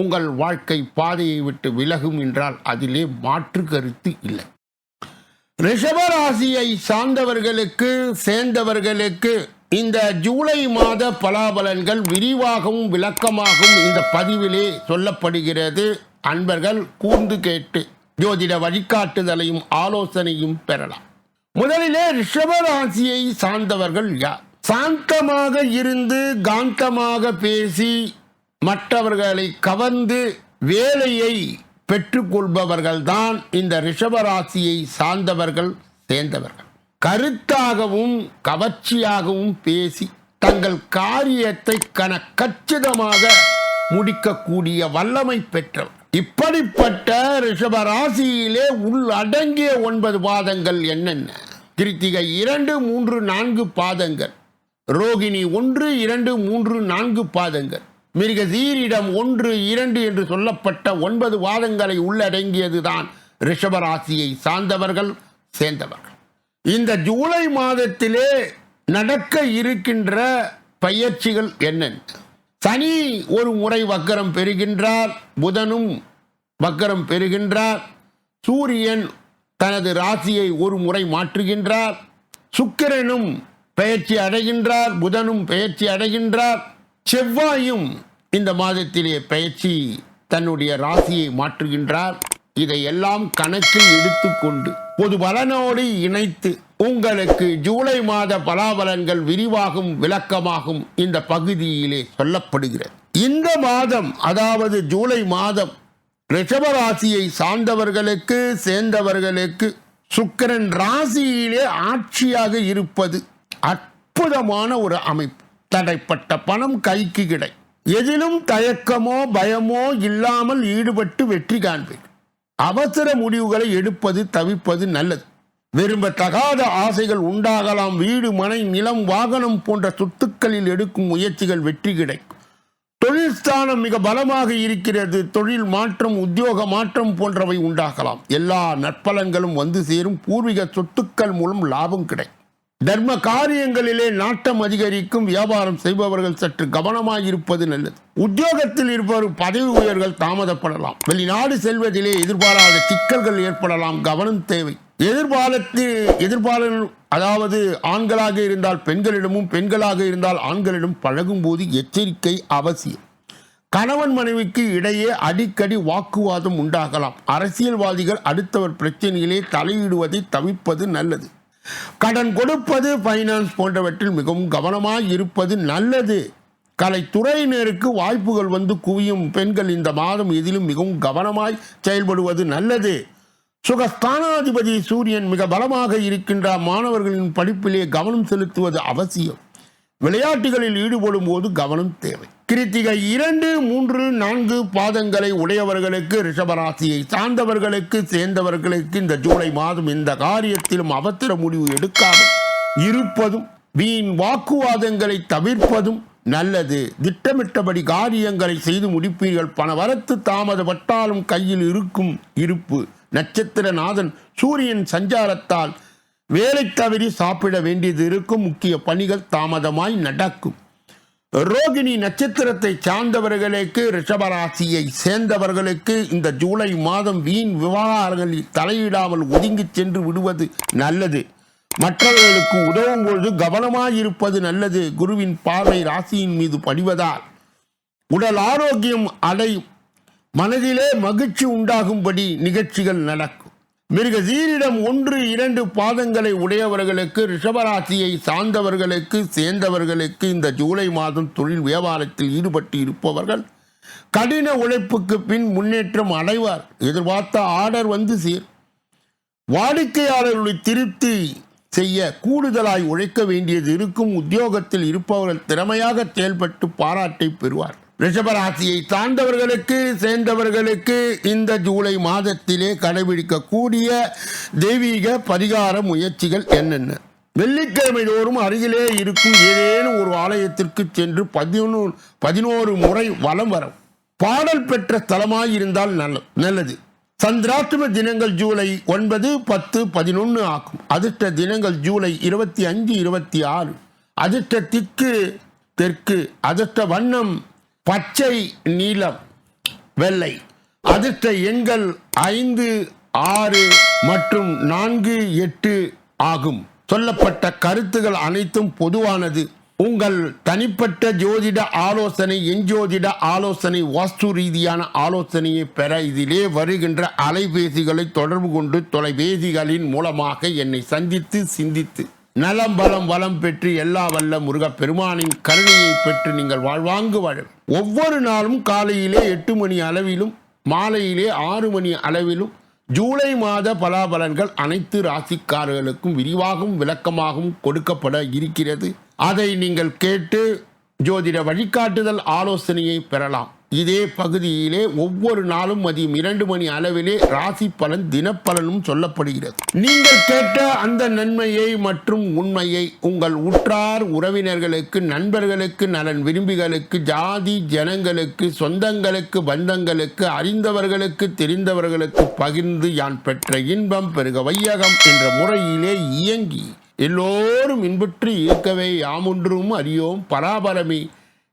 உங்கள் வாழ்க்கை பாதையை விட்டு விலகும் என்றால் அதிலே மாற்று கருத்து இல்லை. ரிஷபராசியை சார்ந்தவர்களுக்கு சேர்ந்தவர்களுக்கு இந்த ஜூலை மாத பலாபலன்கள் விரிவாகவும் விளக்கமாகவும் இந்த பதிவிலே சொல்லப்படுகிறது. அன்பர்கள் கூர்ந்து கேட்டு ஜோதிட வழிகாட்டுதலையும் ஆலோசனையும் பெறலாம். முதலிலே ரிஷபராசியை சார்ந்தவர்கள் யார்? சாந்தமாக இருந்து காந்தமாக பேசி மற்றவர்களை கவர்ந்து வேலையை பெற்றுக்கொள்பவர்கள்தான் இந்த ரிஷபராசியை சார்ந்தவர்கள் சேர்ந்தவர்கள். கருத்தாகவும் கவர்ச்சியாகவும் பேசி தங்கள் காரியத்தை கன கச்சிதமாக முடிக்கக்கூடிய வல்லமை பெற்றவர். இப்படிப்பட்ட ரிஷபராசியிலே உள்ளடங்கிய ஒன்பது பாதங்கள் என்னென்ன? கிருத்திகை இரண்டு மூன்று நான்கு பாதங்கள். ரோகிணி ஒன்று இரண்டு மூன்று நான்கு பாதங்கள். மிருகசீரிடம் ஒன்று இரண்டு என்று சொல்லப்பட்ட ஒன்பது வாதங்களை உள்ளடங்கியதுதான் ரிஷபராசியை சார்ந்தவர்கள் சேர்ந்தவர்கள். இந்த ஜூலை மாதத்திலே நடக்க இருக்கின்ற பயிற்சிகள் என்னென்ன? சனி ஒரு முறை வக்கரம் பெறுகின்றார் புதனும் வக்கரம் பெறுகின்றார் சூரியன் தனது ராசியை ஒரு முறை மாற்றுகின்றார் சுக்கிரனும் பெயர்ச்சி அடைகின்றார் புதனும் பெயர்ச்சி அடைகின்றார் செவ்வாயும் இந்த மாதத்திலே பயிற்சி தன்னுடைய ராசியை மாற்றுகின்றார். இதையெல்லாம் கணக்கில் எடுத்துக்கொண்டு பொது பலனோடு இணைத்து உங்களுக்கு ஜூலை மாத பலாபலன்கள் விரிவாகும் விளக்கமாகும் இந்த பகுதியிலே சொல்லப்படுகிறது. இந்த மாதம் அதாவது ஜூலை மாதம் ரிஷபராசியை சார்ந்தவர்களுக்கு சேர்ந்தவர்களுக்கு சுக்கிரன் ராசியிலே ஆட்சியாக இருப்பது அற்புதமான ஒரு அமைப்பு. தடைப்பட்ட பணம் கைக்கு கிடை. எதிலும் தயக்கமோ பயமோ இல்லாமல் ஈடுபட்டு வெற்றி காண்பேன் அவசர முடிவுகளை எடுப்பது தவிப்பது நல்லது. விரும்பத்தகாத ஆசைகள் உண்டாகலாம். வீடு மனை நிலம் வாகனம் போன்ற சொத்துக்களில் எடுக்கும் முயற்சிகள் வெற்றி கிடைக்கும். தொழில் ஸ்தானம் மிக பலமாக இருக்கிறது. தொழில் மாற்றம் உத்தியோக மாற்றம் போன்றவை உண்டாகலாம். எல்லா நற்பலன்களும் வந்து சேரும். பூர்வீக சொத்துக்கள் மூலம் லாபம் கிடைக்கும். தர்ம காரியங்களிலே நாட்டம் அதிகரிக்கும் வியாபாரம் செய்பவர்கள் சற்று கவனமாக இருப்பது நல்லது. உத்தியோகத்தில் இருப்பவர் பதவி உயர்கள் தாமதப்படலாம். வெளிநாடு செல்வதிலே எதிர்பாராத சிக்கல்கள் ஏற்படலாம். கவனம் தேவை. எதிர்பாலத்தில் எதிர்பாலன் அதாவது ஆண்களாக இருந்தால் பெண்களிடமும் பெண்களாக இருந்தால் ஆண்களிடம் பழகும் போது எச்சரிக்கை அவசியம். கணவன் மனைவிக்கு இடையே அடிக்கடி வாக்குவாதம் உண்டாகலாம். அரசியல்வாதிகள் அடுத்தவர் பிரச்சனையிலே தலையிடுவதை தவிர்ப்பது நல்லது. கடன் கொடுப்பது ஃபைனான்ஸ் போன்றவற்றில் மிகவும் கவனமாக இருப்பது நல்லது. கலைத்துறையினருக்கு வாய்ப்புகள் வந்து குவியும் பெண்கள் இந்த மாதம் எதிலும் மிகவும் கவனமாய் செயல்படுவது நல்லது. சுகஸ்தானாதிபதி சூரியன் மிக பலமாக இருக்கின்ற மாணவர்களின் படிப்பிலே கவனம் செலுத்துவது அவசியம். விளையாட்டுகளில் ஈடுபடும் போது கவனம் தேவை. கிருத்திகை இரண்டு மூன்று நான்கு பாதங்களை உடையவர்களுக்கு ரிஷபராசியை சார்ந்தவர்களுக்கு சேர்ந்தவர்களுக்கு இந்த ஜூலை மாதம் இந்த காரியத்திலும் அவசர முடிவு எடுக்காமல் இருப்பதும் வீண் வாக்குவாதங்களை தவிர்ப்பதும் நல்லது. திட்டமிட்டபடி காரியங்களை செய்து முடிப்பீர்கள். பண வரத்து தாமதப்பட்டாலும் கையில் இருக்கும் இருப்பு. நட்சத்திரநாதன் சூரியன் சஞ்சாரத்தால் வேலை தவறி சாப்பிட வேண்டியது இருக்கும். முக்கிய பணிகள் தாமதமாய் நடக்கும். ரோகிணி நட்சத்திரத்தை சார்ந்தவர்களுக்கு ரிஷபராசியை சேர்ந்தவர்களுக்கு இந்த ஜூலை மாதம் வீண் விவகாரங்களில் தலையிடாமல் ஒதுங்கி சென்று விடுவது நல்லது. மற்றவர்களுக்கு உதவும் பொழுது கவனமாயிருப்பது நல்லது. குருவின் பார்வை ராசியின் மீது படிவதால். உடல் ஆரோக்கியம் அடையும் மனதிலே மகிழ்ச்சி உண்டாகும்படி நிகழ்ச்சிகள் நடக்கும். மிருகசீரிடம் ஒன்று இரண்டு பாதங்களை உடையவர்களுக்கு ரிஷபராசியை சார்ந்தவர்களுக்கு சேர்ந்தவர்களுக்கு இந்த ஜூலை மாதம் தொழில் வியாபாரத்தில் ஈடுபட்டு இருப்பவர்கள் கடின உழைப்புக்கு பின் முன்னேற்றம் அடைவார். எதிர்பார்த்த ஆர்டர் வந்து சேர் வாடிக்கையாளர்களை திருப்தி செய்ய கூடுதலாய் உழைக்க வேண்டியது இருக்கும். உத்தியோகத்தில் இருப்பவர்கள் திறமையாக செயல்பட்டு பாராட்டை பெறுவார் ரிஷபராசியை சார்ந்தவர்களுக்கு சேர்ந்தவர்களுக்கு இந்த ஜூலை மாதத்திலே கடைபிடிக்கக்கூடிய தெய்வீக பரிகார முயற்சிகள் என்னென்ன? வெள்ளிக்கிழமை தோறும் அருகிலே இருக்கும் ஏதேனும் ஒரு ஆலயத்திற்கு சென்று பதினொன்று பதினோரு முறை வலம் வரும். பாடல் பெற்ற ஸ்தலமாய் இருந்தால் நல்ல நல்லது. சந்திராஷ்டம தினங்கள் ஜூலை ஒன்பது பத்து பதினொன்று ஆகும். அதிர்ஷ்ட தினங்கள் ஜூலை இருபத்தி அஞ்சு இருபத்தி ஆறு. அதிர்ஷ்ட திக்கு தெற்கு. அதிர்ஷ்ட வண்ணம் பச்சை நீலம் வெள்ளை. அதிர்ஷ்ட எண்கள் ஐந்து ஆறு மற்றும் நான்கு எட்டு ஆகும். சொல்லப்பட்ட கருத்துகள் அனைத்தும் பொதுவானது. உங்கள் தனிப்பட்ட ஜோதிட ஆலோசனை எஞ்சோதிட ஆலோசனை வாஸ்து ரீதியான ஆலோசனையை பெற இதிலே வருகின்ற அலைபேசிகளை தொடர்பு கொண்டு தொலைபேசிகளின் மூலமாக என்னை சந்தித்து சிந்தித்து நலம் பலம் வளம் பெற்று எல்லா வல்ல முருகப் பெருமானின் கருணையை பெற்று நீங்கள் வாழ்வாங்கு வாழ ஒவ்வொரு நாளும் காலையிலே எட்டு மணி அளவிலும் மாலையிலே ஆறு மணி அளவிலும் ஜூலை மாத பலாபலன்கள் அனைத்து ராசிக்காரர்களுக்கும் விரிவாகவும் விளக்கமாகவும் கொடுக்கப்பட இருக்கிறது. அதை நீங்கள் கேட்டு ஜோதிட வழிகாட்டுதல் ஆலோசனையை பெறலாம். இதே பகுதியிலே ஒவ்வொரு நாளும் மதியம் இரண்டு மணி அளவிலே ராசி பலன் தினப்பலனும் சொல்லப்படுகிறது. நீங்கள் கேட்ட அந்த நன்மையை மற்றும் உண்மையை உங்கள் உற்றார் உறவினர்களுக்கு நண்பர்களுக்கு நலன் விரும்பிகளுக்கு ஜாதி ஜனங்களுக்கு சொந்தங்களுக்கு பந்தங்களுக்கு அறிந்தவர்களுக்கு தெரிந்தவர்களுக்கு பகிர்ந்து யான் பெற்ற இன்பம் பெருக வையகம் என்ற முறையிலே இயங்கி எல்லோரும் இன்புற்று இருக்கவே யாமொன்றும் அறியோம் பராபரமே.